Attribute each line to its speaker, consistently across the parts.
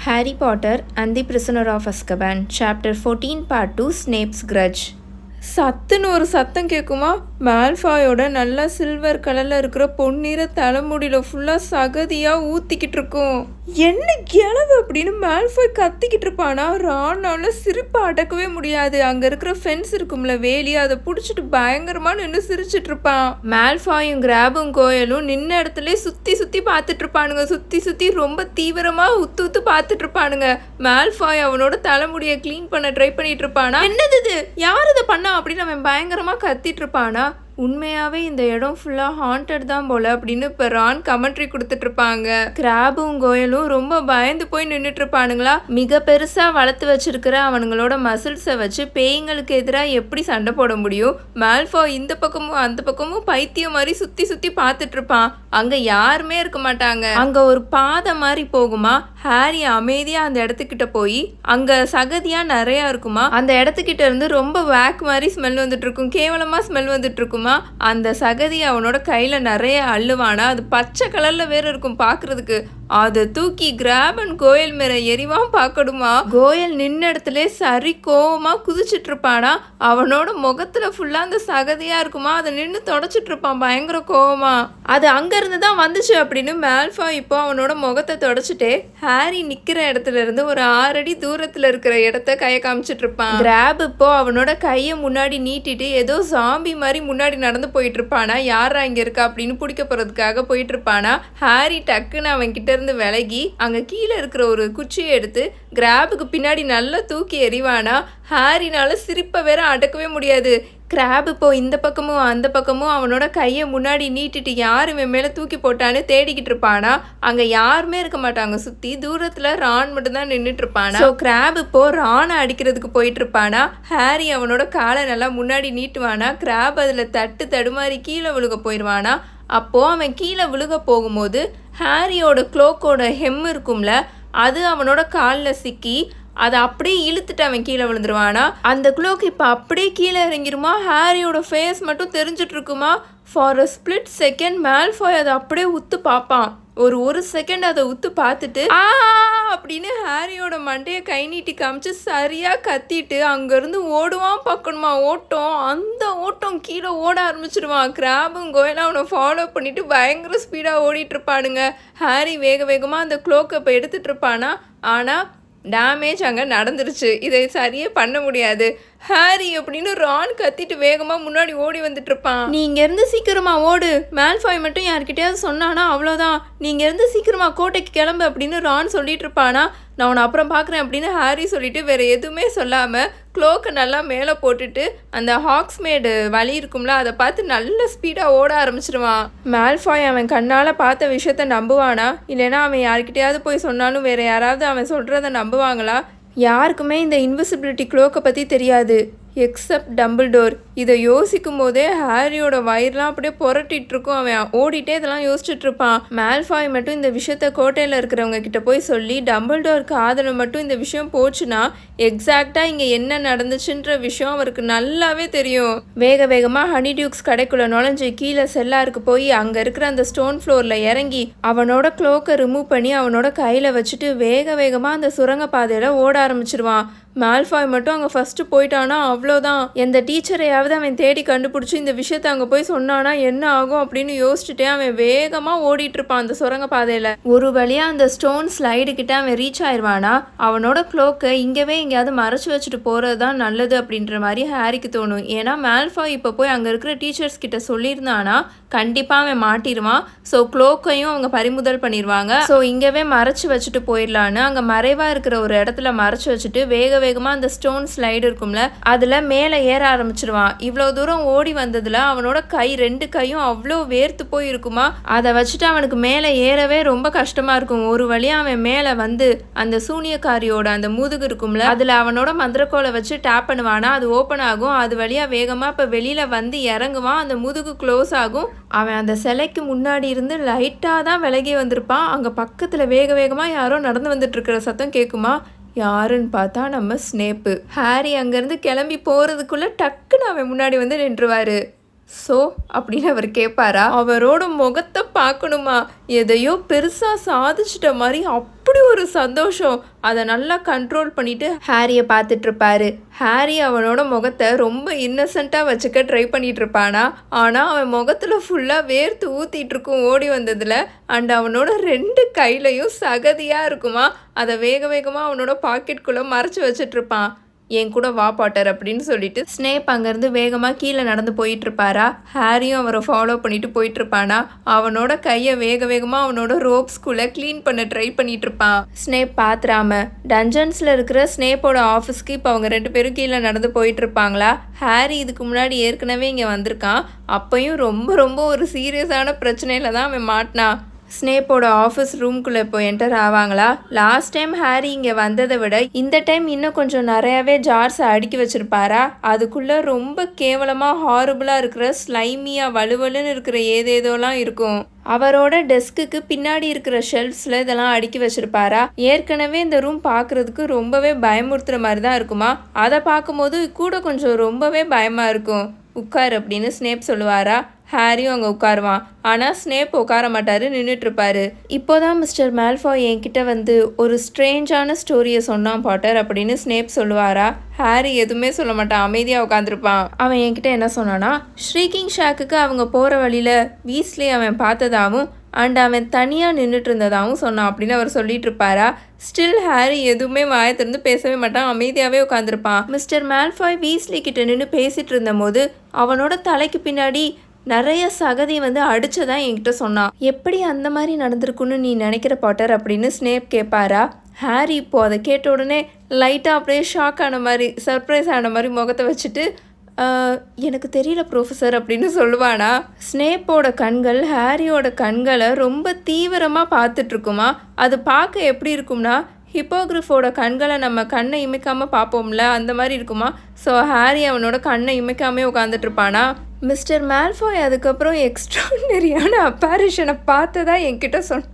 Speaker 1: Harry Potter and the Prisoner of Azkaban, Chapter 14, Part 2 Snape's Grudge.
Speaker 2: சத்துன்னு ஒரு சத்தம் கேட்குமா மால்ஃபாயோட நல்லா சில்வர் கலரில் இருக்கிற பொன்னிற தலைமுடியில் ஃபுல்லாக சகதியாக ஊற்றிக்கிட்டு இருக்கும் என்ன கிளவு அப்படின்னு மேல்ஃபாய் கத்திக்கிட்டு இருப்பானா? ராணால சிரிப்பை அடக்கவே முடியாது. அங்கே இருக்கிற ஃபென்ஸ் இருக்கும்ல வேலி அதை பிடிச்சிட்டு பயங்கரமாக நின்று சிரிச்சிட்டு இருப்பான். மேல்ஃபாயும் கிராபும் கோயலும் நின்ன இடத்துல சுற்றி சுற்றி பார்த்துட்டு இருப்பானுங்க. சுற்றி சுற்றி ரொம்ப தீவிரமாக உத்து உத்து பார்த்துட்டு இருப்பானுங்க. மேல்ஃபாய் அவனோட தலைமுடியை க்ளீன் பண்ண ட்ரை பண்ணிட்டு இருப்பானா? என்னது இது? யார் இதை பண்ணா? அப்படின்னு அவன் பயங்கரமா கத்திட்டு இருப்பானா? உண்மையாவே இந்த இடம் ஃபுல்லா ஹாண்டட் தான் போல அப்படின்னு இப்போ ரான் கமெண்ட்ரி கொடுத்துட்டு இருப்பாங்க கிராபும் கோயலும் ரொம்ப பயந்து போய் நின்றுட்டு இருப்பானுங்களா மிக பெருசா வளர்த்து வச்சிருக்கிற அவனுங்களோட மசில்ஸை வச்சு பேய்ங்களுக்கு எதிராக எப்படி சண்டை போட முடியும்? மேல்ஃபோ இந்த பக்கமும் அந்த பக்கமும் பைத்தியம் மாதிரி சுத்தி சுத்தி பார்த்துட்டு இருப்பான் அங்க யாருமே இருக்க மாட்டாங்க. அங்க ஒரு பாதை மாதிரி போகுமா? ஹாரி அமைதியாக அந்த இடத்துக்கிட்ட போய் அங்கே சகதியாக நிறையா இருக்குமா? அந்த இடத்துக்கிட்ட இருந்து ரொம்ப வேக் மாதிரி ஸ்மெல் வந்துட்டுருக்கும். கேவலமாக ஸ்மெல் வந்துட்டுருக்குமா? அந்த சகதி அவனோட கையில் நிறைய அள்ளுவானா? அது பச்சை கலரில் வேறு இருக்கும் பார்க்குறதுக்கு அதை தூக்கி கிராபன் கோயல் மேல எரிவான் பார்க்கணுமா? கோயல் நின்ன இடத்துல சரி கோவமா குதிச்சிட்டு இருப்பானா? அவனோட முகத்துல ஃபுல்லா அந்த சகதியா இருக்குமா? அதை நின்று தொடச்சிட்டு இருப்பான் பயங்கர கோவமா. அது அங்க இருந்து தான் வந்துச்சு அப்படின்னு மேல்ஃபா இப்போ அவனோட முகத்தை தொடச்சிட்டு ஹாரி நிக்கிற இடத்துல இருந்து ஒரு ஆறடி தூரத்துல இருக்கிற இடத்த கைய காமிச்சிட்டு இருப்பான். கிராப் இப்போ அவனோட கையை முன்னாடி நீட்டிட்டு ஏதோ சாம்பி மாதிரி முன்னாடி நடந்து போயிட்டு இருப்பானா? யாரா இங்க இருக்கா அப்படின்னு பிடிக்க போறதுக்காக போயிட்டு இருப்பானா? ஹாரி டக்குன்னு அவன் கிட்ட இருந்து விலகி அங்கே கீழே இருக்கிற ஒரு குச்சியை எடுத்து கிராபுக்கு பின்னாடி நல்லா தூக்கி எறிவானா? ஹாரினால சிரிப்பை வேற அடக்கவே முடியாது. கிராப் இப்போ இந்த பக்கமும் அந்த பக்கமும் அவனோட கையை முன்னாடி நீட்டிட்டு யார் இவன் மேலே தூக்கி போட்டான்னு தேடிக்கிட்டு இருப்பானா? அங்கே யாருமே இருக்க மாட்டாங்க. சுற்றி தூரத்தில் ரான் மட்டும்தான் நின்றுட்டு இருப்பானா? ஸோ கிராப் இப்போ ரானை அடிக்கிறதுக்கு போயிட்டு இருப்பானா? ஹாரி அவனோட காலை நல்லா முன்னாடி நீட்டுவானா? கிராப் அதில் தட்டு தடுமாறி கீழே விழுக போயிடுவானா அப்போது அவன் கீழே விழுக போகும்போது ஹாரியோட க்ளோக்கோட ஹெம் இருக்கும்ல அது அவனோட காலில் சிக்கி அதை அப்படியே இழுத்துட்டு அவன் கீழே விழுந்துருவானா? அந்த குளோக்கு இப்போ அப்படியே கீழே இறங்கிருமா? ஹாரியோட ஃபேஸ் மட்டும் தெரிஞ்சிட்டு இருக்குமா for a split second Malfoy அதை அப்படியே உத்து பார்ப்பான். ஒரு ஒரு செகண்ட் அதை உத்து பார்த்துட்டு ஆ அப்படின்னு ஹாரியோட மண்டையை கை நீட்டி காமிச்சு சரியா கத்திட்டு அங்கேருந்து ஓடுவான் பார்க்கணுமா? ஓட்டம். அந்த ஓட்டம் கீழே ஓட ஆரம்பிச்சிடுவான் கிராபும் கோயலாம் அவனை ஃபாலோ பண்ணிட்டு பயங்கர ஸ்பீடாக ஓடிட்டு இருப்பானுங்க. ஹாரி வேக வேகமாக அந்த க்ளோக்கை இப்போ எடுத்துட்டு இருப்பானா? ஆனால் டேமேஜ் அங்கே நடந்துருச்சு. இதை சரியே பண்ண முடியாது. ஹாரி அப்படின்னு ரான் கத்திட்டு வேகமாக முன்னாடி ஓடி வந்துட்டு இருப்பான் நீ இங்கேருந்து சீக்கிரமா ஓடு. மேல்ஃபாய் மட்டும் யார்கிட்டயாவது சொன்னானா அவ்வளோதான். நீ இங்கேருந்து சீக்கிரமா கோட்டைக்கு கிளம்பு அப்படின்னு ரான் சொல்லிட்டு இருப்பானா நான் உன்னை அப்புறம் பார்க்குறேன் அப்படின்னு ஹாரி சொல்லிட்டு வேற எதுவுமே சொல்லாமல் க்ளோக்கை நல்லா மேலே போட்டுட்டு அந்த ஹாக்ஸ்மேடு வழி இருக்கும்ல அதை பார்த்து நல்ல ஸ்பீடாக ஓட ஆரம்பிச்சிருவான். மேல்ஃபாய் அவன் கண்ணால் பார்த்த விஷயத்த நம்புவானா? இல்லைனா அவன் யார்கிட்டயாவது போய் சொன்னாலும் வேறு யாராவது அவன் சொல்கிறத நம்புவாங்களா? யாருக்குமே இந்த இன்விசிபிலிட்டி க்ளோக்கை பற்றி தெரியாது. எக்ஸப்ட் டம்பிள்டோர் இதை யோசிக்கும் போதே ஹாரியோட வயிறுலாம் அப்படியே புரட்டிட்டு இருக்கும் அவன் ஓடிட்டே இதெல்லாம் யோசிச்சுட்டு இருப்பான் மேல்ஃபாய் மட்டும் இந்த விஷயத்த கோட்டையில் இருக்கிறவங்க கிட்ட போய் சொல்லி டம்பிள்டோர் ஆதரவு மட்டும் இந்த விஷயம் போச்சுன்னா எக்ஸாக்டாக இங்கே என்ன நடந்துச்சுன்ற விஷயம் அவருக்கு நல்லாவே தெரியும். வேக வேகமாக ஹனி டியூக்ஸ் கடைக்குள்ள நுழைஞ்சு கீழே செல்லாருக்கு போய் அங்கே இருக்கிற அந்த ஸ்டோன் ஃப்ளோரில் இறங்கி அவனோட க்ளோக்கை ரிமூவ் பண்ணி அவனோட கையில் வச்சுட்டு வேக வேகமாக அந்த சுரங்க பாதையில் ஓட ஆரம்பிச்சிருவான். மால்ஃபாய் மட்டும் அங்கே ஃபஸ்ட்டு போயிட்டானா அவ்வளோதான் எந்த டீச்சரையாவது அவன் தேடி கண்டுபிடிச்சி இந்த விஷயத்த அங்கே போய் சொன்னானா என்ன ஆகும் அப்படின்னு யோசிச்சுட்டே அவன் வேகமாக ஓடிட்டு இருப்பான் அந்த சுரங்க பாதையில். ஒரு வழியாக அந்த ஸ்டோன் ஸ்லைடு கிட்ட அவன் ரீச் ஆயிடுவானா அவனோட க்ளோக்கை இங்கவே எங்கேயாவது மறைச்சு வச்சுட்டு போகிறது தான் நல்லது அப்படின்ற மாதிரி ஹாரிக்கு தோணும். ஏன்னா மேல்ஃபா இப்போ போய் அங்கே இருக்கிற டீச்சர்ஸ் கிட்ட சொல்லியிருந்தானா கண்டிப்பாக அவன் மாட்டிடுவான் ஸோ க்ளோக்கையும் அவங்க பறிமுதல் பண்ணிடுவாங்க ஸோ இங்கவே மறைச்சு வச்சுட்டு போயிடலான்னு அங்கே மறைவாக இருக்கிற ஒரு இடத்துல மறைச்சு வச்சுட்டு வேக வேகமாக அந்த ஸ்டோன் ஸ்லைடு இருக்கும்ல அதில் மேலே ஏற ஆரம்பிச்சிருவான். இவ்வளோ தூரம் ஓடி வந்ததில் அவனோட கை ரெண்டு கையும் அவ்வளோ வேர்த்து போய் இருக்குமா அதை வச்சுட்டு அவனுக்கு மேலே ஏறவே ரொம்ப கஷ்டமாக இருக்கும். ஒரு வழியாக அவன் மேலே வந்து அந்த சூனியக்காரியோட அந்த முதுகு இருக்கும்ல அதில் அவனோட மந்திரக்கோலை வச்சு டேப் பண்ணுவானா அது ஓப்பன் ஆகும். அது வழியாக வேகமாக இப்போ வெளியில் வந்து இறங்குவான். அந்த முதுகு க்ளோஸ் ஆகும். அவன் அந்த சிலைக்கு முன்னாடி இருந்து லைட்டாக தான் விலகி வந்திருப்பான். அங்கே பக்கத்தில் வேக வேகமாக யாரோ நடந்து வந்துட்டு இருக்கிற சத்தம் கேட்குமா யாருன்னு பார்த்தா நம்ம ஸ்னேப்பு. ஹாரி அங்கேருந்து கிளம்பி போகிறதுக்குள்ளே டக்குன்னு அவன் முன்னாடி வந்து நின்றுவாரு. ஸோ அப்படின்னு அவர் கேட்பாரா அவரோட முகத்தை பார்க்கணுமா? எதையோ பெருசாக சாதிச்சிட்ட மாதிரி அப் அப்படி ஒரு சந்தோஷம்? அதை நல்லா கண்ட்ரோல் பண்ணிட்டு
Speaker 1: ஹாரியை பார்த்துட்டு இருப்பாரு
Speaker 2: ஹாரி அவனோட முகத்தை ரொம்ப இன்னசென்ட்டாக வச்சுக்க ட்ரை பண்ணிட்டு இருப்பானா ஆனால் அவன் முகத்தில் ஃபுல்லாக வேர்த்து ஊற்றிட்டு இருக்கும் ஓடி வந்ததில் அண்ட் அவனோட ரெண்டு கையிலையும் சகதியாக இருக்குமா? அதை வேக வேகமாக அவனோட பாக்கெட்குள்ளே மறைச்சி வச்சிட்டு இருப்பான் என் கூட வா பாட்டர் அப்படின்னு சொல்லிட்டு
Speaker 1: ஸ்னேப் அங்கேருந்து வேகமாக கீழே நடந்து போயிட்டு இருப்பாரா
Speaker 2: ஹாரியும் அவரை ஃபாலோ பண்ணிட்டு போயிட்டு இருப்பானா அவனோட கையை வேக வேகமாக அவனோட ரோப்ஸ்குள்ளே க்ளீன் பண்ண ட்ரை பண்ணிட்டு இருப்பான்
Speaker 1: ஸ்னேப் பாத்துறாம டஞ்சன்ஸில் இருக்கிற ஸ்னேப்போட ஆஃபீஸ்க்கு இப்போ அவங்க ரெண்டு பேரும் கீழே நடந்து போயிட்டு இருப்பாங்களா ஹாரி இதுக்கு முன்னாடி ஏற்கனவே இங்கே வந்திருக்கான். அப்பையும் ரொம்ப ரொம்ப ஒரு சீரியஸான பிரச்சனையில தான் அவன் மாட்டினான். ஸ்னேப்போட ஆஃபீஸ் ரூம்குள்ளே இப்போ என்டர் ஆவாங்களா? லாஸ்ட் டைம் ஹாரி இங்கே வந்ததை விட இந்த டைம் இன்னும் கொஞ்சம் நிறையாவே ஜார்ஸை அடுக்கி வச்சிருப்பாரா? அதுக்குள்ளே ரொம்ப கேவலமாக ஹாரபுளாக இருக்கிற ஸ்லைமியாக வலுவலுன்னு இருக்கிற ஏதேதோலாம் இருக்கும். அவரோட டெஸ்க்குக்கு பின்னாடி இருக்கிற ஷெல்ஃப்ஸில் இதெல்லாம் அடுக்கி வச்சிருப்பாரா? ஏற்கனவே இந்த ரூம் பார்க்குறதுக்கு ரொம்பவே பயமுறுத்துகிற மாதிரி தான் இருக்குமா? அதை பார்க்கும்போது கூட கொஞ்சம் ரொம்பவே பயமாக இருக்கும். உட்கார் அப்படின்னு ஸ்னேப் சொல்லுவாரா? ஹாரியும் அங்கே உட்காருவான். ஆனால் ஸ்னேப் உட்கார மாட்டாரு நின்றுட்டுருப்பாரு இப்போ இப்போதான் மிஸ்டர் மேல்ஃபாய் என்கிட்ட வந்து ஒரு ஸ்ட்ரேஞ்சான ஸ்டோரியை சொன்னான் பாட்டர் அப்படின்னு ஸ்னேப் சொல்லுவாரா? ஹாரி எதுவுமே சொல்ல மாட்டான். அமைதியாக உட்காந்துருப்பான். அவன் என்கிட்ட என்ன சொன்னான்னா ஸ்ரீகிங் ஷாக்குக்கு அவங்க போகிற வழியில் வீஸ்லி அவன் பார்த்ததாவும் அண்ட் அவன் தனியாக நின்றுட்டு இருந்ததாகவும் சொன்னான் அப்படின்னு அவர் சொல்லிட்டு இருப்பாரா ஸ்டில் ஹாரி எதுவுமே வாயை பேசவே மாட்டான். அமைதியாகவே உட்காந்துருப்பான். மிஸ்டர் மேல்ஃபாய் வீஸ்லி கிட்ட நின்று பேசிட்டு இருந்தபோது அவனோட தலைக்கு பின்னாடி நிறைய சகதி வந்து அடிச்சதான் என்கிட்ட சொன்னான் எப்படி அந்த மாதிரி நடந்திருக்குன்னு நீ நினைக்கிற பாட்டர்? அப்படின்னு ஸ்னேப் கேட்பாரா ஹாரி இப்போ அதை கேட்ட உடனே லைட்டாக அப்படியே ஷாக் ஆன மாதிரி சர்ப்ரைஸ் ஆன மாதிரி முகத்தை வச்சுட்டு எனக்கு தெரியல ப்ரொஃபஸர் அப்படின்னு சொல்லுவானா? ஸ்னேப்போட கண்கள் ஹாரியோட கண்களை ரொம்ப தீவிரமாக பார்த்துட்ருக்குமா? அது பார்க்க எப்படி இருக்கும்னா ஹிப்போகிரிஃபோட கண்களை நம்ம கண்ணை இமைக்காமல் பார்ப்போம்ல அந்த மாதிரி இருக்குமா? ஸோ ஹாரி அவனோட கண்ணை இமைக்காமே உட்காந்துட்டு இருப்பானா மிஸ்டர் மேல்ஃபாய் அதுக்கப்புறம் எக்ஸ்ட்ரானரியான அப்பாரிஷனை பார்த்ததா என்கிட்ட சொன்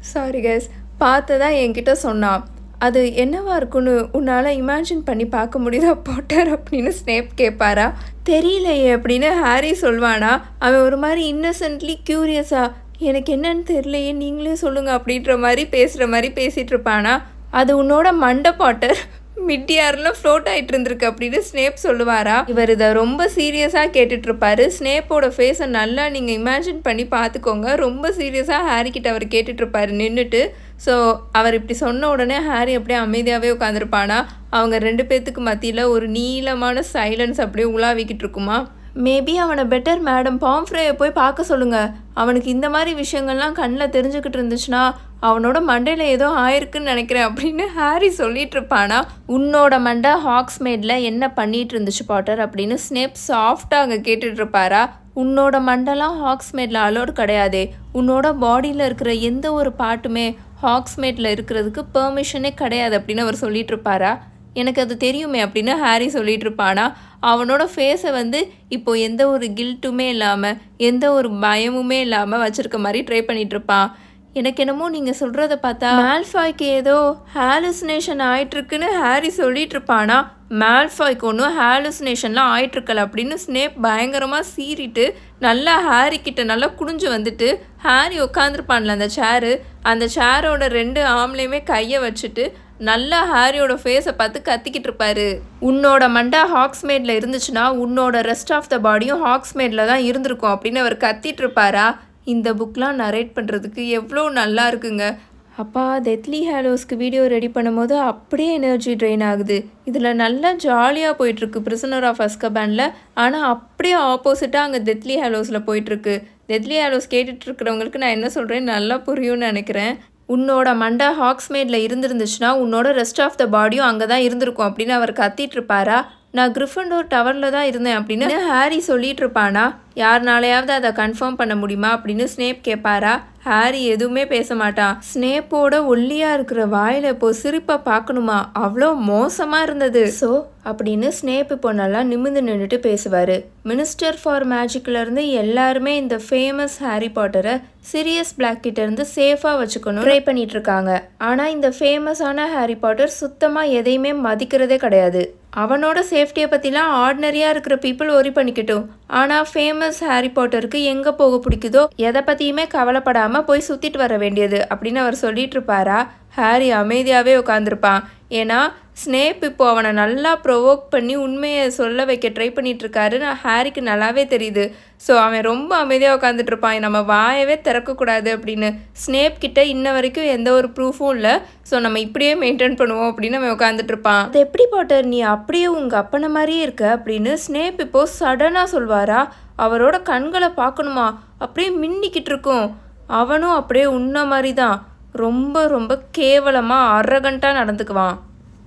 Speaker 1: சாரி கைஸ் பார்த்ததா என்கிட்ட சொன்னான் அது என்னவா இருக்குன்னு உன்னால் இமேஜின் பண்ணி பார்க்க முடியுதா பாட்டர் அப்படின்னு ஸ்னேப் கேட்பாரா தெரியலையே அப்படின்னு ஹாரி சொல்வானா? அவன் ஒரு மாதிரி இன்னசென்ட்லி க்யூரியஸாக எனக்கு என்னன்னு தெரியலையே நீங்களே சொல்லுங்கள் அப்படின்ற மாதிரி பேசுகிற மாதிரி பேசிகிட்டு இருப்பானா? அது உன்னோட மண்டை பாட்டர் மிட் ஃப்ளோட் ஆகிட்டு இருந்திருக்கு அப்படின்னு ஸ்னேப் சொல்லுவாரா? இவர் இதை ரொம்ப சீரியஸாக கேட்டுட்டு இருப்பாரு ஸ்னேப்போட ஃபேஸை நல்லா நீங்கள் இமேஜின் பண்ணி பார்த்துக்கோங்க. ரொம்ப சீரியஸாக ஹாரி அவர் கேட்டுட்டு இருப்பாரு நின்றுட்டு ஸோ அவர் இப்படி சொன்ன உடனே ஹாரி அப்படியே அமைதியாகவே உட்காந்துருப்பானா அவங்க ரெண்டு பேர்த்துக்கு மத்தியில் ஒரு நீளமான சைலன்ஸ் அப்படியே உலாவிக்கிட்டு இருக்குமா? மேபி அவனை பெட்டர் மேடம் பாம்ஃப்ரேயை போய் பார்க்க சொல்லுங்க. அவனுக்கு இந்த மாதிரி விஷயங்கள்லாம் கண்ணில் தெரிஞ்சுக்கிட்டு இருந்துச்சுன்னா அவனோட மண்டையில் ஏதோ ஆயிருக்குன்னு நினைக்கிறேன் அப்படின்னு ஹாரி சொல்லிட்டு இருப்பானா? உன்னோட மண்டை ஹாக்ஸ்மேடில் என்ன பண்ணிட்டு இருந்துச்சு பாட்டர் அப்படின்னு ஸ்னேப் சாஃப்டாக அங்கே கேட்டுட்டு இருப்பாரா? உன்னோட மண்டெல்லாம் ஹாக்ஸ்மேடில் அலோடு கிடையாதே. உன்னோட பாடியில் இருக்கிற எந்த ஒரு பாட்டுமே ஹாக்ஸ்மேட்டில் இருக்கிறதுக்கு பெர்மிஷனே கிடையாது அப்படின்னு அவர் சொல்லிட்டு இருப்பாரா? எனக்கு அது தெரியுமே அப்படின்னு ஹாரி சொல்லிட்டு இருப்பானா அவனோட ஃபேஸை வந்து இப்போ எந்த ஒரு கில்ட்டுமே இல்லாமல் எந்த ஒரு பயமுமே இல்லாமல் வச்சுருக்க மாதிரி ட்ரை பண்ணிகிட்ருப்பான் இருப்பான் எனக்கு என்னமோ நீங்கள் சொல்கிறத பார்த்தா மேல்ஃபாய்க்கு ஏதோ ஹாலுசினேஷன் ஆயிட்டிருக்குன்னு ஹாரி சொல்லிட்டு இருப்பானா மேல்ஃபாய்க்கு ஒன்றும் ஹாலுசினேஷன்லாம் ஆயிட்டுருக்கல அப்படின்னு ஸ்னேப் பயங்கரமாக சீறிட்டு நல்லா ஹாரி கிட்ட நல்லா குடிஞ்சு வந்துட்டு ஹாரி உட்காந்துருப்பான்ல அந்த சேரு அந்த சேரோட ரெண்டு ஆம்லேயுமே கையை வச்சுட்டு நல்லா ஹாரியோட ஃபேஸை பார்த்து கத்திக்கிட்டு இருப்பாரு உன்னோட மண்டா ஹாக்ஸ்மேட்ல இருந்துச்சுன்னா உன்னோட ரெஸ்ட் ஆஃப் த பாடியும் ஹாக்ஸ்மேட்ல தான் இருந்திருக்கும் அப்படின்னு அவர் கத்திட்டு இருப்பாரா இந்த புக்லாம் நரேட் பண்ணுறதுக்கு எவ்வளோ நல்லா இருக்குங்க. அப்பா டெத்லி ஹேலோஸ்க்கு வீடியோ ரெடி பண்ணும்போது அப்படியே எனர்ஜி ட்ரெயின் ஆகுது. இதில் நல்லா ஜாலியாக போயிட்டுருக்கு பிரிசனர் ஆஃப் அஸ்கபேனில் ஆனால் அப்படியே ஆப்போசிட்டாக அங்கே டெத்லி ஹேலோஸில் போயிட்டுருக்கு. டெத்லி ஹேலோஸ் கேட்டுட்ருக்கிறவங்களுக்கு நான் என்ன சொல்கிறேன் நல்லா புரியும்னு நினைக்கிறேன். உன்னோட மண்டை ஹாக்ஸ்மேடில் இருந்துருந்துச்சுன்னா உன்னோட ரெஸ்ட் ஆஃப் த பாடியும் அங்கே தான் இருந்திருக்கும் அப்படின்னு அவர் கத்திட்டு இருப்பாரா? நான் கிரிஃபண்டோர் டவரில் தான் இருந்தேன் அப்படின்னு ஹாரி சொல்லிட்டு இருப்பானா யாருனாலையாவது அதை கன்ஃபார்ம் பண்ண முடியுமா அப்படின்னு ஸ்னேப் கேட்பாரா ஹாரி எதுவுமே பேச மாட்டான். ஸ்னேப்போட ஒல்லியாக இருக்கிற வாயில் இப்போ சிரிப்பை பார்க்கணுமா? அவ்வளோ மோசமாக இருந்தது. ஸோ அப்படின்னு ஸ்னேப் இப்போ நல்லா நிமிர்ந்து நின்றுட்டு பேசுவார். மினிஸ்டர் ஃபார் மேஜிக்லேருந்து எல்லாருமே இந்த ஃபேமஸ் ஹாரி பாட்டரை சிரியஸ் பிளாக் கிட்ட இருந்து சேஃபாக வச்சுக்கணும் ட்ரை பண்ணிட்டு இருக்காங்க. ஆனால் இந்த ஃபேமஸான ஹாரி பாட்டர் சுத்தமாக எதையுமே மதிக்கிறதே கிடையாது. அவனோட சேஃப்டியை பற்றிலாம் ஆர்டினரியாக இருக்கிற பீப்புள் ஒரி பண்ணிக்கட்டும். ஆனால் ஃபேமஸ் ஹாரி பாட்டருக்கு எங்கே போக பிடிக்குதோ எதை பற்றியுமே கவலைப்படாமல் போய் சுற்றிட்டு வர வேண்டியது அப்படின்னு அவர் சொல்லிட்டு இருப்பாரா? ஹாரி அமைதியாகவே உட்காந்துருப்பான் ஏன்னா ஸ்னேப் இப்போ அவனை நல்லா ப்ரொவோக் பண்ணி உண்மையை சொல்ல வைக்க ட்ரை பண்ணிகிட்ருக்காரு நான் ஹாரிக்கு நல்லாவே தெரியுது. ஸோ அவன் ரொம்ப அமைதியாக உட்காந்துட்ருப்பான் நம்ம வாயவே திறக்கக்கூடாது அப்படின்னு ஸ்னேப் கிட்ட இன்ன வரைக்கும் எந்த ஒரு ப்ரூஃபும் இல்லை. ஸோ நம்ம இப்படியே மெயின்டைன் பண்ணுவோம் அப்படின்னு அவன் உட்காந்துட்ருப்பான் அது எப்படி பாட்டர்? நீ அப்படியே உங்கள் அப்பனை மாதிரியே இருக்க அப்படின்னு ஸ்னேப் இப்போ சடனாக சொல்வாரா? அவரோட கண்களை பார்க்கணுமா? அப்படியே மின்னிக்கிட்டு இருக்கும். அவனும் அப்படியே உன்ன மாதிரி தான் ரொம்ப ரொம்ப கேவலமாக அரகண்ட்டாக நடந்துக்குவான்.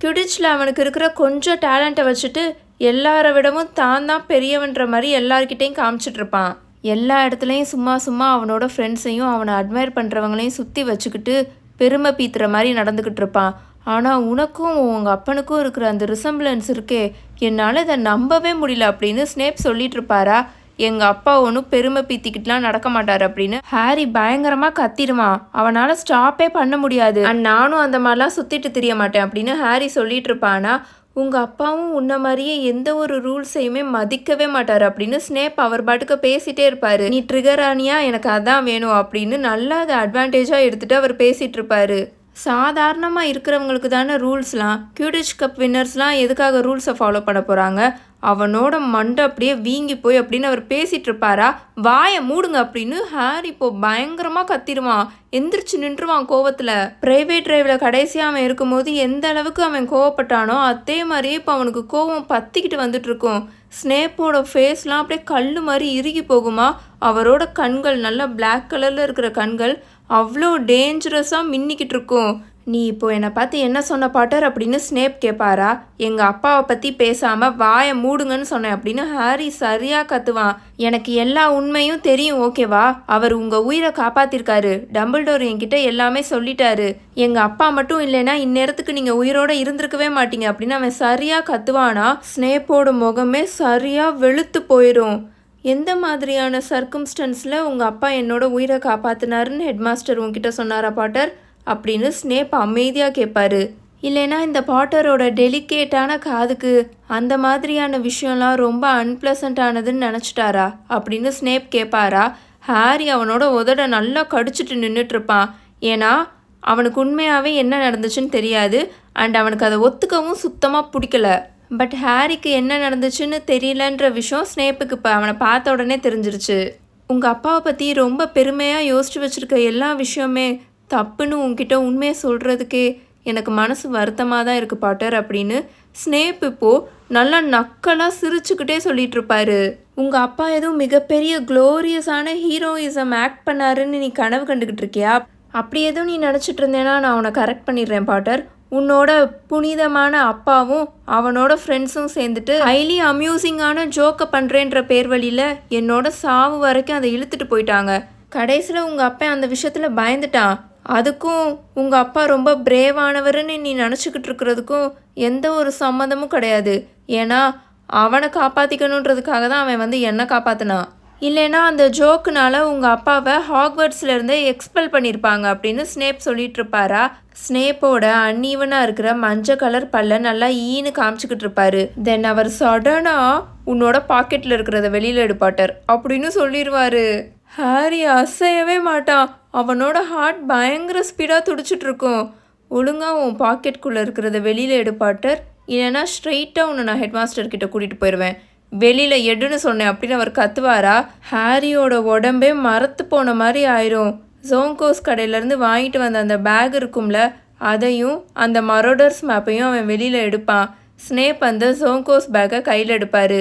Speaker 1: கிடிச்சில் அவனுக்கு இருக்கிற கொஞ்சம் டேலண்ட்டை வச்சுட்டு எல்லார விடவும் தான் தான் பெரியவன்ற மாதிரி எல்லார்கிட்டையும் காமிச்சிட்டு இருப்பான். எல்லா இடத்துலையும் சும்மா சும்மா அவனோட ஃப்ரெண்ட்ஸையும் அவனை அட்மையர் பண்ணுறவங்களையும் சுற்றி வச்சுக்கிட்டு பெருமை பீத்துற மாதிரி நடந்துக்கிட்டு இருப்பான். ஆனால் உனக்கும் உங்கள் அப்பனுக்கும் இருக்கிற அந்த ரிசம்பிளன்ஸ் இருக்கே. என்னால் இதை நம்பவே முடியல அப்படின்னு ஸ்னேப் சொல்லிட்டு இருப்பாரா? எங்கள் அப்பா ஒன்றும் பெருமை பீத்திக்கிட்டுலாம் நடக்க மாட்டார் அப்படின்னு ஹாரி பயங்கரமாக கத்திடுவான் அவனால் ஸ்டாப்பே பண்ண முடியாது. அண்ட் நானும் அந்த மாதிரிலாம் சுற்றிட்டு தெரிய மாட்டேன் அப்படின்னு ஹாரி சொல்லிட்டு இருப்பானா உங்கள் அப்பாவும் உன்ன மாதிரியே எந்த ஒரு ரூல்ஸையுமே மதிக்கவே மாட்டார் அப்படின்னு ஸ்னேப் அவர் பாட்டுக்கு பேசிட்டே இருப்பார். நீ ட்ரிகர் ஆனியா? எனக்கு அதான் வேணும் அப்படின்னு நல்லா அதை அட்வான்டேஜாக எடுத்துகிட்டு அவர் பேசிகிட்டு இருப்பார். சாதாரணமாக இருக்கிறவங்களுக்கு தானே ரூல்ஸ்லாம். கியூடிச் கப் வின்னர்ஸ்லாம் எதுக்காக ரூல்ஸை ஃபாலோ பண்ண போகிறாங்க அவனோட மண்டை அப்படியே வீங்கி போய் அப்படின்னு அவர் பேசிட்டு இருப்பாரா? வாயை மூடுங்க அப்படின்னு ஹாரி இப்போ பயங்கரமாக கத்திடுவான். எந்திரிச்சு நின்றுவான் கோவத்தில். ப்ரைவேட் டிரைவில் கடைசியாக அவன் இருக்கும்போது எந்த அளவுக்கு அவன் கோவப்பட்டானோ அதே மாதிரியே இப்போ அவனுக்கு கோவம் பத்திக்கிட்டு வந்துட்டு இருக்கும். ஸ்னேப்போட ஃபேஸ்லாம் அப்படியே கல் மாதிரி இறுகி போகுமா? அவரோட கண்கள் நல்லா பிளாக் கலரில் இருக்கிற கண்கள் அவ்வளோ டேஞ்சரஸாக மின்னிக்கிட்டு இருக்கும். நீ இப்போ என்னை பார்த்து என்ன சொன்ன பாட்டர் அப்படின்னு ஸ்னேப் கேட்பாரா எங்கள் அப்பாவை பற்றி பேசாமல் வாயை மூடுங்கன்னு சொன்னேன் அப்படின்னு ஹாரி சரியாக கத்துவான். எனக்கு எல்லா உண்மையும் தெரியும் ஓகேவா அவர் உங்கள் உயிரை காப்பாத்திருக்காரு. டம்பிள்டோர் என்கிட்ட எல்லாமே சொல்லிட்டாரு. எங்கள் அப்பா மட்டும் இல்லைன்னா இந்நேரத்துக்கு நீங்கள் உயிரோட இருந்திருக்கவே மாட்டீங்க அப்படின்னு அவன் சரியாக கத்துவானா? ஸ்னேப்போட முகமே சரியாக வெளுத்து போயிடும் எந்த மாதிரியான சர்க்கம்ஸ்டன்ஸில் உங்கள் அப்பா என்னோட உயிரை காப்பாத்தினாருன்னு ஹெட்மாஸ்டர் உங்ககிட்ட சொன்னாரா பாட்டர்? அப்படின்னு ஸ்னேப் அமைதியாக கேட்பாரு இல்லைன்னா இந்த பாட்டரோட டெலிகேட்டான காதுக்கு அந்த மாதிரியான விஷயம்லாம் ரொம்ப அன்பிளசண்ட்டானதுன்னு நினச்சிட்டாரா? அப்படின்னு ஸ்னேப் கேட்பாரா ஹாரி அவனோட உதட நல்லா கடிச்சிட்டு நின்றுட்டு இருப்பான் ஏன்னா அவனுக்கு உண்மையாகவே என்ன நடந்துச்சுன்னு தெரியாது. அண்ட் அவனுக்கு அதை ஒத்துக்கவும் சுத்தமாக பிடிக்கல. பட் ஹாரிக்கு என்ன நடந்துச்சுன்னு தெரியலன்ற விஷயம் ஸ்னேப்புக்கு இப்போ அவனை பார்த்த உடனே தெரிஞ்சிருச்சு. உங்கள் அப்பாவை பற்றி ரொம்ப பெருமையாக யோசிச்சு வச்சுருக்க எல்லா விஷயமே தப்புன்னு உன்கிட்ட உண்மையை சொல்கிறதுக்கே எனக்கு மனசு வருத்தமாக தான் இருக்குது பாட்டர் அப்படின்னு ஸ்னேப் இப்போது நல்லா நக்கலாக சிரிச்சுக்கிட்டே சொல்லிட்டு இருப்பாரு உங்கள் அப்பா எதுவும் மிகப்பெரிய க்ளோரியஸான ஹீரோயிசம் ஆக்ட் பண்ணாருன்னு நீ கனவு கண்டுக்கிட்டு இருக்கியா அப்படி எதுவும் நீ நினச்சிட்டு இருந்தேன்னா நான் உன்னை கரெக்ட் பண்ணிடுறேன் பாட்டர். உன்னோட புனிதமான அப்பாவும் அவனோட ஃப்ரெண்ட்ஸும் சேர்ந்துட்டு ஹைலி அம்யூசிங்கான ஜோக்கை பண்ணுறேன்ற பேர் வழியில் என்னோட சாவு வரைக்கும் அதை இழுத்துட்டு போயிட்டாங்க. கடைசியில் உங்கள் அப்பா அந்த விஷயத்தில் பயந்துட்டான். அதுக்கும் உங்கள் அப்பா ரொம்ப பிரேவானவர்னு நீ நினச்சிக்கிட்டு இருக்கிறதுக்கும் எந்த ஒரு சம்மந்தமும் கிடையாது. ஏன்னா அவனை காப்பாற்றிக்கணுன்றதுக்காக தான் அவன் வந்து என்னை காப்பாற்றினான் இல்லைன்னா அந்த ஜோக்குனால உங்கள் அப்பாவை ஹாக்வர்ட்ஸ்லேருந்து எக்ஸ்பெல் பண்ணியிருப்பாங்க அப்படின்னு ஸ்னேப் சொல்லிட்டு இருப்பாரா ஸ்னேப்போட அன்னீவனாக இருக்கிற மஞ்சள் கலர் பல்ல நல்லா ஈன்னு காமிச்சிக்கிட்டு இருப்பாரு. தென் அவர் சடனாக உன்னோட பாக்கெட்டில் இருக்கிறத வெளியில் எடுப்பாட்டர். அப்படின்னு சொல்லிடுவாரு ஹாரி அசையவே மாட்டான். அவனோட ஹார்ட் பயங்கர ஸ்பீடாக துடிச்சிட்ருக்கோம் ஒழுங்காக உன் பாக்கெட்குள்ளே இருக்கிறத வெளியில் எடுப்பாட்டர் இல்லைன்னா ஸ்ட்ரெயிட்டாக உன்னை நான் ஹெட் மாஸ்டர் கிட்ட கூட்டிகிட்டு போயிடுவேன் வெளியில் எடுன்னு சொன்னேன் அப்படின்னு அவர் கத்துவாரா? ஹாரியோட உடம்பே மரத்து போன மாதிரி ஆயிரும். ஜோங்கோஸ் கடையிலேருந்து வாங்கிட்டு வந்த அந்த பேக் இருக்கும்ல அதையும் அந்த மரோடர்ஸ் மேப்பையும் அவன் வெளியில் எடுப்பான். ஸ்னேப் அந்த ஜோங்கோஸ் பேக்கை கையில் எடுப்பார்.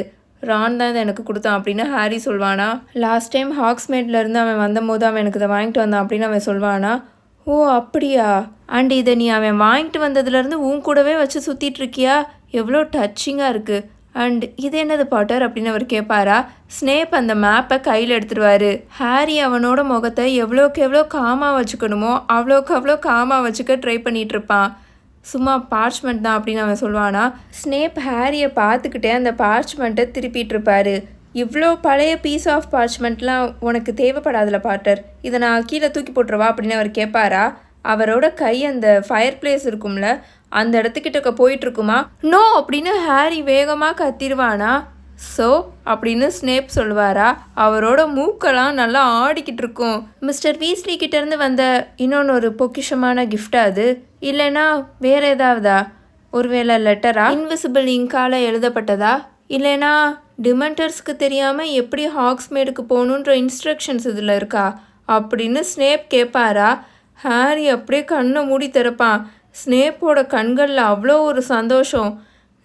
Speaker 1: ரான் தான் இதை எனக்கு கொடுத்தான் அப்படின்னு ஹாரி சொல்வானா? லாஸ்ட் டைம் ஹாக்ஸ்மேட்லேருந்து அவன் வந்தபோது அவன் எனக்கு இதை வாங்கிட்டு வந்தான் அப்படின்னு அவன் சொல்வானா? ஓ அப்படியா? அண்ட் இதை நீ அவன் வாங்கிட்டு வந்ததுலேருந்து உன் கூடவே வச்சு சுற்றிட்டு இருக்கியா? எவ்வளோ டச்சிங்காக இருக்குது அண்ட் இது என்னது பாட்டர்? அப்படின்னு அவர் கேட்பாரா? ஸ்னேப் அந்த மேப்பை கையில் எடுத்துருவாரு ஹாரி அவனோட முகத்தை எவ்வளோக்கு எவ்வளோ காமாக வச்சுக்கணுமோ அவ்வளோக்கு அவ்வளோ காமாக வச்சுக்க ட்ரை பண்ணிகிட்ருப்பான் சும்மா பார்ச்மெண்ட் தான் அப்படின்னு அவன் சொல்லுவானா? ஸ்னேப் ஹேரியை பார்த்துக்கிட்டே அந்த பார்ச்மெண்ட்டை திருப்பிட்டு இருப்பாரு. இவ்வளோ பழைய பீஸ் ஆஃப் பார்ச்மெண்ட்லாம் உனக்கு தேவைப்படாதுல பாட்டர் இதை நான் கீழே தூக்கி போட்டுருவா அப்படின்னு அவர் கேட்பாரா? அவரோட கை அந்த ஃபயர் பிளேஸ் இருக்கும்ல அந்த இடத்துக்கிட்ட போயிட்டு இருக்குமா? நோ அப்படின்னு ஹாரி வேகமாக கத்திருவானா ஸோ அப்படின்னு ஸ்னேப் சொல்லுவாரா? அவரோட மூக்கெல்லாம் நல்லா ஆடிக்கிட்டு இருக்கும் மிஸ்டர் வீஸ்லி கிட்டேருந்து வந்த இன்னொன்று ஒரு பொக்கிஷமான கிஃப்டா அது. இல்லைன்னா வேற ஏதாவதா? ஒருவேளை லெட்டரா இன்விசிபிள் இங்கால எழுதப்பட்டதா? இல்லைனா டிமெண்டர்ஸ்க்கு தெரியாமல் எப்படி ஹாக்ஸ்மேடுக்கு போகணுன்ற இன்ஸ்ட்ரக்ஷன்ஸ் இதில் இருக்கா? அப்படின்னு ஸ்னேப் கேட்பாரா? ஹாரி அப்படியே கண்ணை மூடி திறப்பான். ஸ்னேப்போட கண்களில் அவ்வளோ ஒரு சந்தோஷம்.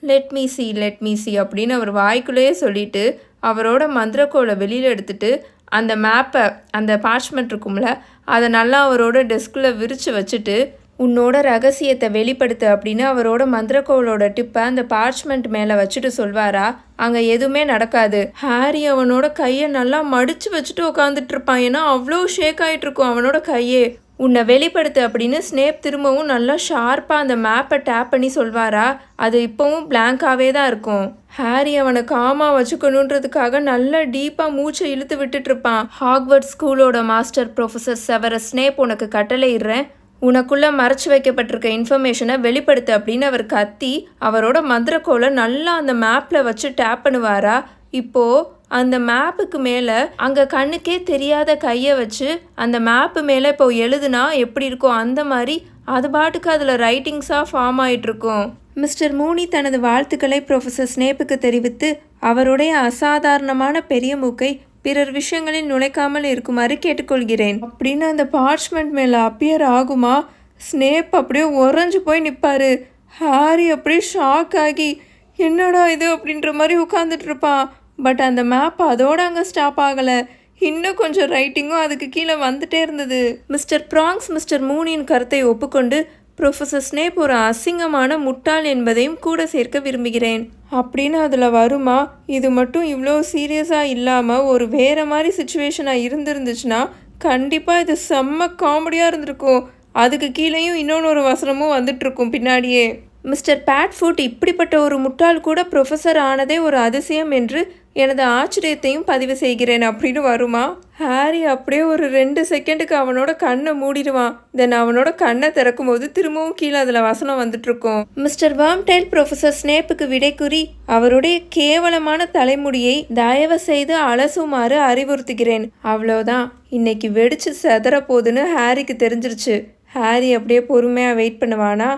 Speaker 1: Let me see let me see அப்படின்னு அவர் வாய்க்குள்ளேயே சொல்லிட்டு அவரோட மந்திரக்கோலை வெளியில் எடுத்துட்டு அந்த மேப்பை அந்த பார்ச்மெண்ட் இருக்கும்ல அதை நல்லா அவரோட டெஸ்கில் விரித்து வச்சுட்டு உன்னோட ரகசியத்தை வெளிப்படுத்து அப்படின்னு அவரோட மந்திரக்கோளோட டிப்பை அந்த பார்ச்மெண்ட் மேலே வச்சுட்டு சொல்வாரா? அங்கே எதுவுமே நடக்காது. ஹாரி அவனோட கையை நல்லா மடித்து வச்சுட்டு உட்காந்துட்டு இருப்பான். ஏன்னா அவ்வளோ ஷேக் ஆகிட்டு இருக்கும் அவனோட கையே. உன்னை வெளிப்படுத்து அப்படின்னு ஸ்னேப் திரும்பவும் நல்லா ஷார்ப்பாக அந்த மேப்பை டேப் பண்ணி சொல்வாரா? அது இப்போவும் பிளாங்காகவே தான் இருக்கும். ஹாரி அவனை காமாக வச்சுக்கணுன்றதுக்காக நல்லா டீப்பாக மூச்சை இழுத்து விட்டுட்டு இருப்பான். ஹாக்வர்ட் ஸ்கூலோட மாஸ்டர் ப்ரொஃபஸர் செவர ஸ்னேப் உனக்கு கட்டளையிடுறேன். உனக்குள்ளே மறைச்சு வைக்கப்பட்டிருக்க இன்ஃபர்மேஷனை வெளிப்படுத்து அப்படின்னு அவர் கத்தி அவரோட மந்திரக்கோலை நல்லா அந்த மேப்பில் வச்சு டேப் பண்ணுவாரா? இப்போது அந்த மேப்புக்கு மேலே அங்கே கண்ணுக்கே தெரியாத கையை வச்சு அந்த மேப்பு மேலே இப்போ எழுதுனா எப்படி இருக்கும் அந்த மாதிரி அது பாட்டுக்கு அதில் ரைட்டிங்ஸாக ஃபார்ம் ஆயிட்டு இருக்கும். மிஸ்டர் மூனி தனது வாழ்த்துக்களை ப்ரொஃபஸர் ஸ்னேப்புக்கு தெரிவித்து அவருடைய அசாதாரணமான பெரிய மூக்கை பிறர் விஷயங்களில் நுழைக்காமல் இருக்குமாறு கேட்டுக்கொள்கிறேன். அப்படின்னு அந்த பார்ச்மெண்ட் மேலே அப்பியர் ஆகுமா? ஸ்னேப் அப்படியே உறைஞ்சு போய் நிற்பாரு ஹாரி அப்படியே ஷாக் ஆகி என்னடா இது? அப்படின்ற மாதிரி உட்காந்துட்டு இருப்பான். பட் அந்த மேப் அதோட அங்கே ஸ்டாப் ஆகலை. இன்னும் கொஞ்சம் ரைட்டிங்கும் அதுக்கு கீழே வந்துட்டே இருந்தது. மிஸ்டர் ப்ராங்ஸ் மிஸ்டர் மூனியின் கருத்தை ஒப்புக்கொண்டு ப்ரொஃபஸர் ஸ்னேப் ஒரு அசிங்கமான முட்டாள் என்பதையும் கூட சேர்க்க விரும்புகிறேன். அப்படின்னு அதில் வருமா? இது மட்டும் இவ்வளோ சீரியஸாக இல்லாமல் ஒரு வேறு மாதிரி சுச்சுவேஷனாக இருந்திருந்துச்சுன்னா கண்டிப்பாக இது செம்ம காமெடியாக இருந்திருக்கும். அதுக்கு கீழேயும் இன்னொன்று ஒரு வசனமும் வந்துட்டுருக்கும் பின்னாடியே. மிஸ்டர் பேட்ஃபுட் இப்படிப்பட்ட ஒரு முட்டாள் கூட ப்ரொஃபஸர் ஆனதே ஒரு அதிசயம் என்று எனது ஆச்சரியத்தையும் பதிவு செய்கிறேன். அப்படின்னு வருமா? ஹாரி அப்படியே ஒரு ரெண்டு செகண்டுக்கு அவனோட கண்ணை மூடிடுவான். தென் அவனோட கண்ணை திறக்கும் போது திரும்பவும் கீழே அதில் வசனம் வந்துட்டு இருக்கும் மிஸ்டர் வாம்டைல் ப்ரொஃபஸர் ஸ்னேப்புக்கு விடை கூறி அவருடைய கேவலமான தலைமுடியை தயவு செய்து அலசுமாறு அறிவுறுத்துகிறேன். அவ்வளோதான் இன்னைக்கு வெடிச்சு செதற போதுன்னு ஹாரிக்கு தெரிஞ்சிருச்சு. ஹாரி அப்படியே பொறுமையாக வெயிட் பண்ணுவானா?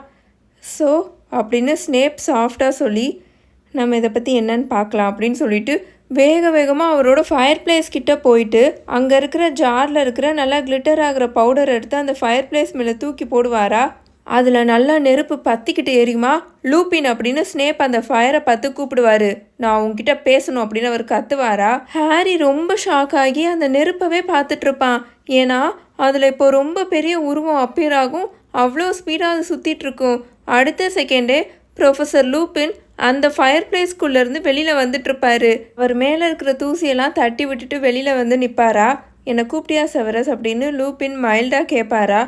Speaker 1: ஸோ அப்படின்னு ஸ்னேப் சாஃப்டாக சொல்லி நம்ம இதை பற்றி என்னன்னு பார்க்கலாம் அப்படின்னு சொல்லிட்டு வேக வேகமாக அவரோட ஃபயர் பிளேஸ் கிட்டே போயிட்டு அங்கே இருக்கிற ஜாரில் இருக்கிற நல்லா கிளிட்டர் ஆகிற பவுடர் எடுத்து அந்த ஃபயர் பிளேஸ் மேலே தூக்கி போடுவாரா? அதில் நல்லா நெருப்பு பற்றிக்கிட்டு எரியுமா? லூப்பின் அப்படின்னு ஸ்னேப் அந்த ஃபயரை பார்த்து கூப்பிடுவாரு. நான் உங்ககிட்ட பேசணும் அப்படின்னு அவர் கத்துவாரா? ஹாரி ரொம்ப ஷாக் ஆகி அந்த நெருப்பவே பார்த்துட்டு இருப்பான். ஏன்னா அதில் இப்போ ரொம்ப பெரிய உருவம் அப்பியர் ஆகும். அவ்வளோ ஸ்பீடாக அது சுற்றிட்டு இருக்கும். அடுத்த செகண்டே ப்ரொஃபஸர் லூப்பின் அந்த ஃபயர் பிளேஸ்குள்ளேருந்து வெளியில் வந்துட்டுருப்பாரு. அவர் மேலே இருக்கிற தூசியெல்லாம் தட்டி விட்டுட்டு வெளியில் வந்து நிற்பாரா என்னை கூப்பிட்டியா செவரஸ்? அப்படின்னு லூப்பின் மைல்டாக கேட்பாரா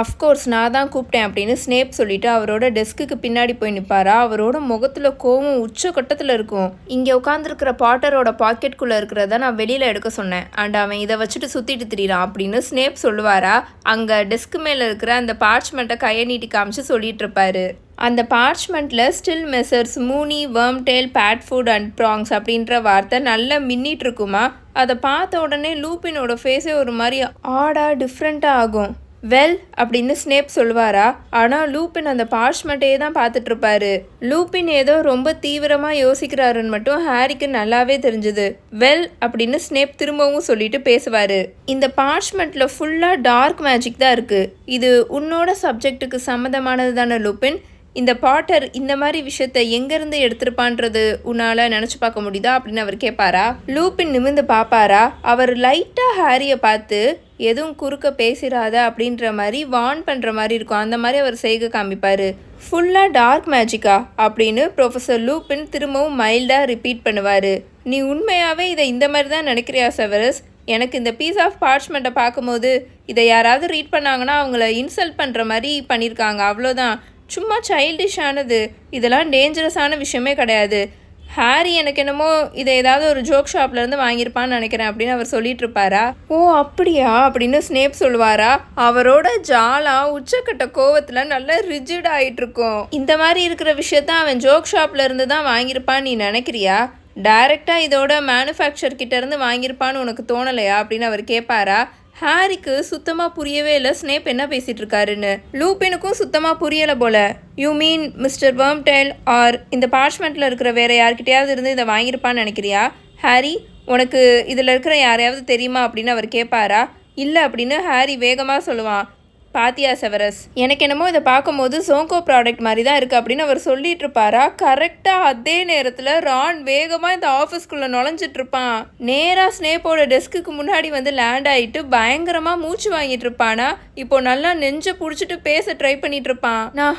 Speaker 1: அஃப்கோர்ஸ் நான் தான் கூப்பிட்டேன் அப்படின்னு ஸ்னேப் சொல்லிட்டு அவரோட டெஸ்க்குக்கு பின்னாடி போய் நிற்பாரா அவரோட முகத்தில் கோவம் உச்ச கட்டத்தில் இருக்கும். இங்கே உட்காந்துருக்கிற பாட்டரோட பாக்கெட்டுக்குள்ளே இருக்கிறத நான் வெளியில் எடுக்க சொன்னேன். அண்ட் அவன் இதை வச்சுட்டு சுற்றிட்டு திரியிறான் அப்படின்னு ஸ்னேப் சொல்லுவாரா. அங்கே டெஸ்க்கு மேலே இருக்கிற அந்த பார்ச்மெண்ட்டை கையை நீட்டி காமிச்சு சொல்லிட்டு இருப்பாரு அந்த பார்ச்மெண்ட்டில் still Messrs Moony Wormtail Padfoot and Prongs அப்படின்ற வார்த்தை நல்லா மின்னிட்டு இருக்குமா அதை பார்த்த உடனே லூப்பினோட ஃபேஸே ஒரு மாதிரி ஆடாக டிஃப்ரெண்ட்டாக ஆகும். வெல் அப்படின்னு ஸ்னேப் சொல்லுவாரா? ஆனால் லூப்பின் அந்த பார்ச்மெண்ட்டையே தான் பார்த்துட்டு இருப்பாரு லூப்பின் ஏதோ ரொம்ப தீவிரமாக யோசிக்கிறாருன்னு மட்டும் ஹாரிக்கு நல்லாவே தெரிஞ்சுது. வெல் அப்படின்னு ஸ்னேப் திரும்பவும் சொல்லிட்டு பேசுவார். இந்த பார்ச்மெண்ட்டில் ஃபுல்லாக டார்க் மேஜிக் தான் இருக்குது இது உன்னோட சப்ஜெக்ட்டுக்கு சம்மந்தமானது தானே லூப்பின்? இந்த பாட்டர் இந்த மாதிரி விஷயத்த எங்கேருந்து எடுத்திருப்பான்றது உன்னால் நினச்சி பார்க்க முடியுதா அப்படின்னு அவர் கேட்பாரா? லூப்பின் நிமிர்ந்து பார்ப்பாரா? அவர் லைட்டாக ஹாரியை பார்த்து எதுவும் குறுக்க பேசிடாத அப்படின்ற மாதிரி வார்ன் பண்ணுற மாதிரி இருக்கும். அந்த மாதிரி அவர் செய்க காமிப்பார். ஃபுல்லாக டார்க் மேஜிக்கா? அப்படின்னு ப்ரொஃபஸர் லூப்பின் திரும்பவும் மைல்டாக ரிப்பீட் பண்ணுவார். நீ உண்மையாகவே இதை இந்த மாதிரி தான் நினைக்கிறியா செவரஸ் எனக்கு இந்த பீஸ் ஆஃப் பார்ச்மெண்ட்டை பார்க்கும்போது இதை யாராவது ரீட் பண்ணாங்கன்னா அவங்கள இன்சல்ட் பண்ணுற மாதிரி பண்ணியிருக்காங்க. அவ்வளோதான் சும்மா சைல்டிஷானது இதெல்லாம் டேஞ்சரஸான விஷயமே கிடையாது. ஹாரி எனக்கு என்னமோ இதை ஏதாவது ஒரு ஜோக் ஷாப்லேருந்து வாங்கியிருப்பான்னு நினைக்கிறேன் அப்படின்னு அவர் சொல்லிட்டு இருப்பாரா? ஓ அப்படியா? அப்படின்னு ஸ்னேப் சொல்லுவாரா? அவரோட ஜாலா உச்சக்கட்ட கோவத்தில் நல்லா ரிஜிட் ஆகிட்டு இருக்கும். இந்த மாதிரி இருக்கிற விஷயத்த அவன் ஜோக் ஷாப்லேருந்து தான் வாங்கியிருப்பான்னு நீ நினைக்கிறியா? டைரெக்டாக இதோட மேனுஃபேக்சர் கிட்டேருந்து வாங்கியிருப்பான்னு உனக்கு தோணலையா? அப்படின்னு அவர் கேட்பாரா? ஹாரிக்கு சுத்தமாக புரியவே இல்லை. ஸ்னேப் என்ன பேசிகிட்டு இருக்காருன்னு. லூபினுக்கும் சுத்தமாக புரியலை போல. You mean mister Wormtail are இந்த பார்ச்மெண்ட்டில் இருக்கிற வேறு யார்கிட்டயாவது இருந்து இதை வாங்கியிருப்பான்னு நினைக்கிறியா? ஹாரி உனக்கு இதில் இருக்கிற யாரையாவது தெரியுமா அப்படின்னு அவர் கேட்பாரா இல்லை அப்படின்னு ஹாரி வேகமாக சொல்லுவான். பாத்தியா செவரஸ்? எனக்கு என்னமோ இதை பார்க்கும்போது சோங்கோ ப்ராடக்ட் மாதிரி தான் இருக்குது அப்படின்னு அவர் சொல்லிட்டு இருப்பாரா கரெக்டாக அதே நேரத்தில் ரான் வேகமாக இந்த ஆஃபீஸ்க்குள்ளே நுழைஞ்சிட்டு இருப்பான் நேராக ஸ்னேப்போட டெஸ்க்குக்கு முன்னாடி வந்து லேண்ட் ஆகிட்டு பயங்கரமாக மூச்சு வாங்கிட்டு இருப்பானா இப்போ நல்லா நெஞ்சை பிடிச்சிட்டு பேச ட்ரை பண்ணிட்டு இருப்பான் நான்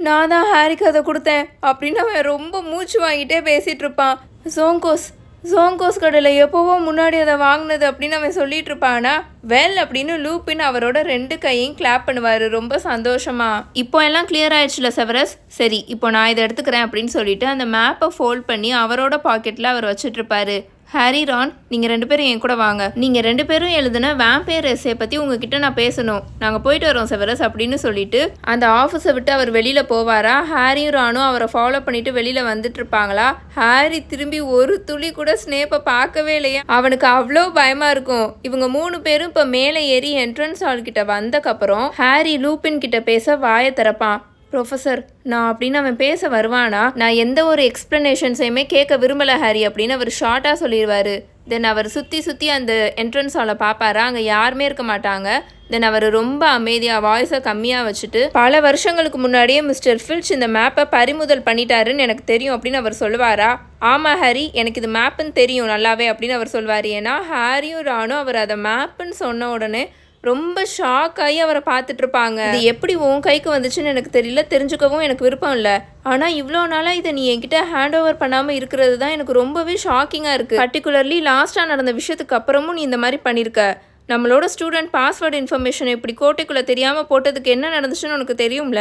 Speaker 1: நான் தான் ஹாரிக்கு அதை கொடுத்தேன் அப்படின்னு அவன் ரொம்ப மூச்சு வாங்கிட்டே பேசிகிட்டு இருப்பான் சோங்கோஸ் ஜோங்கோஸ் கடையில் எப்போவோ முன்னாடி அதை வாங்கினது அப்படின்னு அவன் சொல்லிட்டு இருப்பானா? வெல் அப்படின்னு லூப்பின் அவரோட ரெண்டு கையும் கிளாப் பண்ணுவார். ரொம்ப சந்தோஷமா. இப்போ எல்லாம் கிளியர் ஆயிடுச்சுல செவரஸ்? சரி இப்போ நான் இதை எடுத்துக்கிறேன் அப்படின்னு சொல்லிட்டு அந்த மேப்பை ஃபோல்ட் பண்ணி அவரோட பாக்கெட்டில் அவர் வச்சுட்டு இருப்பாரு. ஹாரி ரான் நீங்கள் ரெண்டு பேரும் என் கூட வாங்க. நீங்கள் ரெண்டு பேரும் எழுதின வேம்பேர் எஸ்ஸையை பற்றி உங்ககிட்ட நான் பேசணும். நாங்கள் போயிட்டு வரோம் செவரஸ் அப்படின்னு சொல்லிட்டு. அந்த ஆஃபீஸை விட்டு அவர் வெளியில் போவாரா? ஹாரியும் ரானும் அவரை ஃபாலோ பண்ணிட்டு வெளியில் வந்துட்டு இருப்பாங்களா? ஹாரி திரும்பி ஒரு துளி கூட ஸ்னேப்பை பார்க்கவே இல்லையா. அவனுக்கு அவ்வளோ பயமாக இருக்கும். இவங்க மூணு பேரும் இப்போ மேலே ஏறி என்ட்ரன்ஸ் ஹால் கிட்ட வந்தக்கப்புறம் ஹாரி லூப்பின் கிட்ட பேச வாயை திறப்பான். ப்ரொஃபஸர் நான் அப்படின்னு அவன் பேச வருவானா? நான் எந்த ஒரு எக்ஸ்ப்ளனேஷன்ஸையுமே கேட்க விரும்பலை ஹாரி அப்படின்னு அவர் ஷார்ட்டாக சொல்லிடுவார். தென் அவர் சுற்றி சுற்றி அந்த என்ட்ரன்ஸ் ஹாலை பார்ப்பாரா? அங்கே யாருமே இருக்க மாட்டாங்க. தென் அவர் ரொம்ப அமைதியாக வாய்ஸை கம்மியாக வச்சுட்டு பல வருஷங்களுக்கு முன்னாடியே மிஸ்டர் ஃபில்ச் இந்த மேப்பை பறிமுதல் பண்ணிட்டாருன்னு எனக்கு தெரியும் அப்படின்னு அவர் சொல்லுவாரா? ஆமாம் ஹாரி எனக்கு இது மேப்புன்னு தெரியும் நல்லாவே அப்படின்னு அவர் சொல்வார் ஏன்னா ஹாரியும் ராணும் அவர் அதை மேப்புன்னு சொன்ன உடனே ரொம்ப ஷாக் ஆகி அவரை பார்த்துட்டு இருப்பாங்க இது எப்படி உன் கைக்கு வந்துச்சுன்னு எனக்கு தெரியல தெரிஞ்சுக்கவும் எனக்கு விருப்பம் இல்லை. ஆனால் இவ்வளோ நாளாக இதை நீ என்கிட்ட ஹேண்ட் ஓவர் பண்ணாமல் இருக்கிறது தான் எனக்கு ரொம்பவே ஷாக்கிங்காக இருக்குது பர்டிகுலர்லி லாஸ்ட்டாக நடந்த விஷயத்துக்கு அப்புறமும் நீ இந்த மாதிரி பண்ணியிருக்க நம்மளோட ஸ்டூடெண்ட் பாஸ்வேர்டு இன்ஃபர்மேஷன் இப்படி கோட்டைக்குள்ளே தெரியாமல் போட்டதுக்கு என்ன நடந்துச்சுன்னு உனக்கு தெரியும்ல?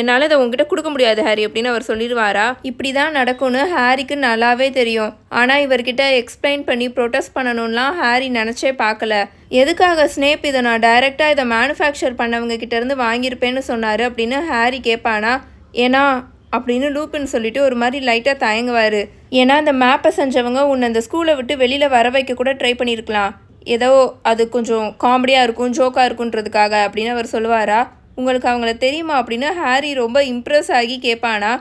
Speaker 1: என்னால் இதை உங்ககிட்ட கொடுக்க முடியாது ஹாரி அப்படின்னு அவர் சொல்லிடுவாரா? இப்படி தான் நடக்கும்னு ஹாரிக்கு நல்லாவே தெரியும். ஆனால் இவர்கிட்ட எக்ஸ்பிளைன் பண்ணி ப்ரொட்டஸ்ட் பண்ணணும்லாம் ஹாரி நினச்சே பார்க்கல. எதுக்காக ஸ்னேப் இதை நான் டைரெக்டாக இதை மேனுஃபேக்சர் பண்ணவங்க கிட்டேருந்து வாங்கியிருப்பேன்னு சொன்னார் அப்படின்னு ஹாரி கேட்பானா? ஏன்னா அப்படின்னு லூப்புன்னு சொல்லிட்டு ஒரு மாதிரி லைட்டாக தயங்குவார். ஏன்னா அந்த மேப்பை செஞ்சவங்க உன்னை அந்த ஸ்கூலை விட்டு வெளியில் வர வைக்க கூட ட்ரை பண்ணியிருக்கலாம். ஏதோ அது கொஞ்சம் காமெடியாக இருக்கும் ஜோக்காக இருக்குன்றதுக்காக அப்படின்னு அவர் சொல்லுவாரா? உங்களுக்கு அவங்கள தெரியுமா அப்படின்னு ஹாரி ரொம்ப இம்ப்ரெஸ் ஆகி கேட்பானா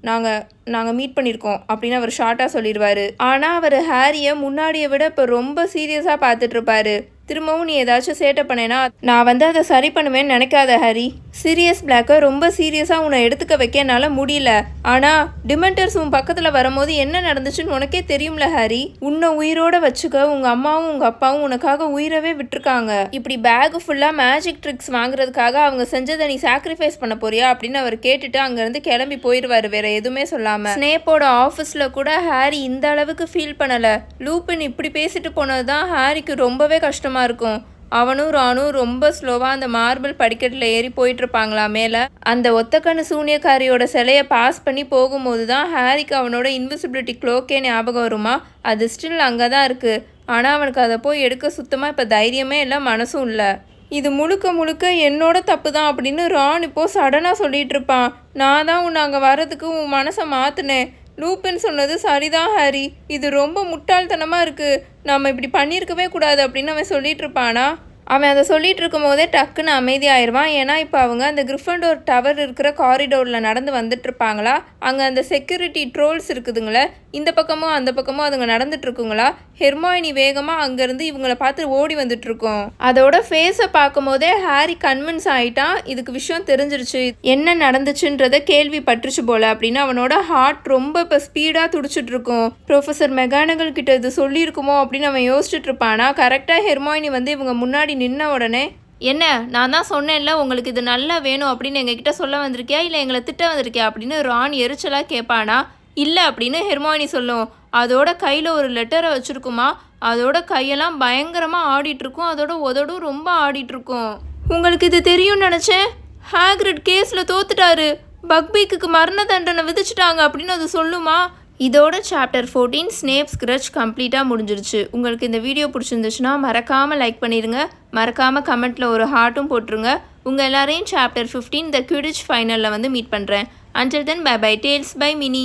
Speaker 1: நாங்கள் நாங்கள் மீட் பண்ணியிருக்கோம் அப்படின்னு அவர் ஷார்ட்டாக சொல்லிடுவார். ஆனால் அவர் ஹாரியை முன்னாடியை விட இப்போ ரொம்ப சீரியஸாக பார்த்துட்ருப்பாரு திரும்பவும் நீ ஏதாச்சும் சேட்டை பண்ணேன்னா நான் வந்து அதை சரி பண்ணுவேன்னு நினைக்காத ஹரி. சீரியஸ் பிளாக்கை ரொம்ப சீரியஸாக உன்னை எடுத்துக்க வைக்க என்னால் முடியல. ஆனால் டிமெண்டர்ஸ் உன் பக்கத்தில் வரும்போது என்ன நடந்துச்சுன்னு உனக்கே தெரியும்ல ஹரி. உன்னை உயிரோட வச்சுக்க உங்கள் அம்மாவும் உங்கள் அப்பாவும் உனக்காக உயிரவே விட்டுருக்காங்க. இப்படி பேக் ஃபுல்லாக மேஜிக் ட்ரிக்ஸ் வாங்குறதுக்காக அவங்க செஞ்சதை நீ சாக்ரிஃபைஸ் பண்ண போறியா அப்படின்னு அவர் கேட்டுட்டு அங்கேருந்து கிளம்பி போயிடுவார் வேற எதுவுமே சொல்லாமல் ஸ்னேப்போட ஆஃபீஸில் கூட ஹாரி இந்த அளவுக்கு ஃபீல் பண்ணலை. லூப்பின் இப்படி பேசிட்டு போனது தான் ஹாரிக்கு ரொம்பவே கஷ்டமாக இருக்கும். அவனும் ராணும் ரொம்ப ஸ்லோவாக அந்த மார்பிள் படிக்கட்டில் ஏறி போயிட்டுருப்பாங்களா மேலே? அந்த ஒத்தக்கண்ணு சூனியக்காரியோட சிலையை பாஸ் பண்ணி போகும்போது தான் ஹாரிக்கு அவனோட இன்விசிபிலிட்டி க்ளோக்கே ஞாபகம் வருமா? அது ஸ்டில் அங்கே தான் இருக்குது ஆனால் அவனுக்கு அதை போய் எடுக்க சுத்தமாக இப்போ தைரியமே இல்லை மனசும் இல்லை. இது முழுக்க முழுக்க என்னோட தப்பு தான் அப்படின்னு ரான் இப்போது சடனாக சொல்லிகிட்டு இருப்பான் நான் தான் உன்னை அங்கே வர்றதுக்கு உன் மனசை மாற்றினேன் லூப்பின் சொன்னது சரிதான் ஹாரி. இது ரொம்ப முட்டாள்தனமாக இருக்குது நம்ம இப்படி பண்ணியிருக்கவே கூடாது அப்படின்னு அவன் சொல்லிட்டு இருப்பானா அவன் அதை சொல்லிட்டு இருக்கும் போதே டக்குன்னு அமைதியாயிருவான். ஏன்னா இப்போ அவங்க அந்த கிரிஃபண்டோர் டவர் இருக்கிற காரிடோரில் நடந்து வந்துட்டு இருப்பாங்களா அங்கே அந்த செக்யூரிட்டி ட்ரோல்ஸ் இருக்குதுங்களே இந்த பக்கமும் அந்த பக்கமும் அதுங்க நடந்துட்டு இருக்குங்களா ஹெர்மாயினி வேகமாக அங்கேருந்து இவங்களை பார்த்து ஓடி வந்துட்டு இருக்கோம் அதோட ஃபேஸை பார்க்கும் போதே ஹாரி கன்வின்ஸ் ஆயிட்டான். இதுக்கு விஷயம் தெரிஞ்சிருச்சு. என்ன நடந்துச்சுன்றத பற்றுச்சு போல அப்படின்னு அவனோட ஹார்ட் ரொம்ப இப்போ ஸ்பீடாக துடிச்சிட்டு இருக்கும் ப்ரொஃபஸர் மெகானகல் கிட்ட இது சொல்லியிருக்குமோ அப்படின்னு அவன் யோசிச்சுட்டு இருப்பானா கரெக்டாக ஹெர்மாயினி வந்து இவங்க முன்னாடி நின்ன உடனே என்ன நான் தான் சொன்னேன்ல உங்களுக்கு இது நல்லா வேணும் அப்படின்னு எங்ககிட்ட சொல்ல வந்திருக்கியா? இல்லை எங்களை திட்ட வந்திருக்கியா? அப்படின்னு ரான் எரிச்சலாக கேட்பானா? இல்லை அப்படின்னு ஹெர்மாயினி சொல்லும். அதோட கையில் ஒரு லெட்டரை வச்சுருக்குமா? அதோட கையெல்லாம் பயங்கரமாக ஆடிட்டுருக்கும். அதோட உதடும் ரொம்ப ஆடிட்டுருக்கும். உங்களுக்கு இது தெரியும்னு நினச்சேன். ஹேக்ரிட் கேஸில் தோத்துட்டாரு. பக்பீக்கு மரண தண்டனை விதிச்சிட்டாங்க அப்படின்னு அது சொல்லுமா? இதோட சாப்டர் ஃபோர்டீன் ஸ்னேப் ஸ்க்ரச் கம்ப்ளீட்டாக முடிஞ்சிருச்சு. உங்களுக்கு இந்த வீடியோ பிடிச்சிருந்துச்சுன்னா மறக்காமல் லைக் பண்ணிடுங்க மறக்காமல் கமெண்ட்டில் ஒரு ஹார்ட்டும் போட்டுருங்க. உங்கள் எல்லாரையும் சாப்டர் ஃபிஃப்டீன் த கியூடிச் ஃபைனலில் வந்து மீட் பண்ணுறேன் until then bye bye tales bye mini